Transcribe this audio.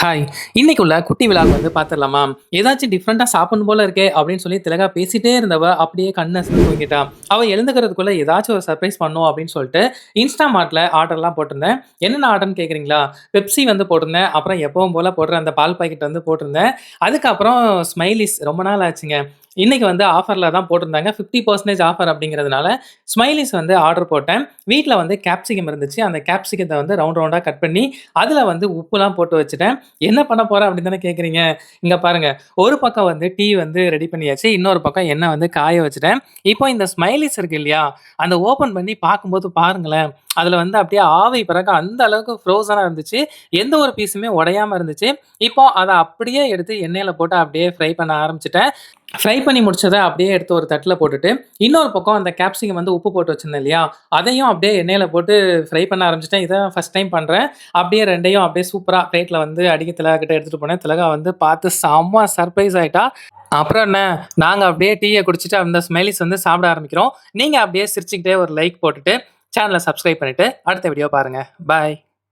Hi இன்னைக்குள்ள குட்டி விழாக்கு வந்து பார்த்துடலாமா ஏதாச்சும் டிஃப்ரெண்ட்டாக சாப்பிடணும் போல இருக்கே அப்படின்னு சொல்லி திலகா பேசிட்டே இருந்தவ அப்படியே கண்ணை தூங்கிட்டா. அவள் எழுந்துக்கிறதுக்குள்ள ஏதாச்சும் ஒரு சர்ப்ரைஸ் பண்ணும் அப்படின்னு சொல்லிட்டு இன்ஸ்டா மார்ட்டில் ஆர்டர்லாம் போட்டிருந்தேன். என்னென்ன ஆர்டர்னு கேட்குறீங்களா பெப்சி வந்து போட்டிருந்தேன். அப்புறம் எப்பவும் போல் போடுற அந்த பால் பாக்கெட் வந்து போட்டிருந்தேன். அதுக்கப்புறம் ஸ்மைலிஸ் ரொம்ப நாள் ஆச்சுங்க. இன்னைக்கு வந்து ஆஃபரில் தான் போட்டிருந்தாங்க. ஃபிஃப்டி பர்சன்டேஜ் ஆஃபர் அப்படிங்கிறதுனால ஸ்மைலிஸ் வந்து ஆர்டர் போட்டேன். வீட்டில் வந்து கேப்சிகம் இருந்துச்சு. அந்த கேப்சிகத்தை வந்து ரவுண்ட் ரவுண்டாக கட் பண்ணி அதில் வந்து உப்புலாம் போட்டு வச்சுட்டேன். என்ன பண்ண போகிறேன் அப்படின்னு தானே கேட்குறீங்க இங்கே பாருங்கள் ஒரு பக்கம் வந்து டீ வந்து ரெடி பண்ணியாச்சு. இன்னொரு பக்கம் எண்ணெய் வந்து காய வச்சுட்டேன். இப்போ இந்த ஸ்மைலிஸ் இருக்கு இல்லையா? அந்த ஓப்பன் பண்ணி பார்க்கும்போது பாருங்களேன். அதில் வந்து அப்படியே ஆவி பிறகு அந்த அளவுக்கு ஃப்ரோசனாக இருந்துச்சு. எந்த ஒரு பீஸுமே உடையாமல் இருந்துச்சு. இப்போ அதை அப்படியே எடுத்து எண்ணெயில் போட்டு அப்படியே ஃப்ரை பண்ண ஆரம்பிச்சிட்டேன். ஃப்ரை பண்ணி முடிச்சதை அப்படியே எடுத்து ஒரு தட்டில் போட்டுட்டு இன்னொரு பக்கம் அந்த கேப்சிகம் வந்து உப்பு போட்டு வச்சிருந்தேன் இல்லையா? அதையும் அப்படியே எண்ணெயில் போட்டு ஃப்ரை பண்ண ஆரம்பிச்சிட்டேன். இதை ஃபஸ்ட் டைம் பண்ணுறேன் அப்படியே ரெண்டையும் அப்படியே சூப்பராக பிளேட்டில் வந்து அடிக்க திலகா கிட்ட எடுத்துகிட்டு போனேன். திலகா வந்து பார்த்து செம்ம சர்ப்ரைஸ் ஆகிட்டா அப்புறம் என்ன? நாங்கள் அப்படியே டீயை குடிச்சிட்டு அந்த ஸ்மைலிஸ் வந்து சாப்பிட ஆரம்பிக்கிறோம். நீங்கள் அப்படியே சிரிச்சுக்கிட்டே ஒரு லைக் போட்டுட்டு சேனலை சப்ஸ்கிரைப் பண்ணிவிட்டு அடுத்த வீடியோ பாருங்கள் பாய்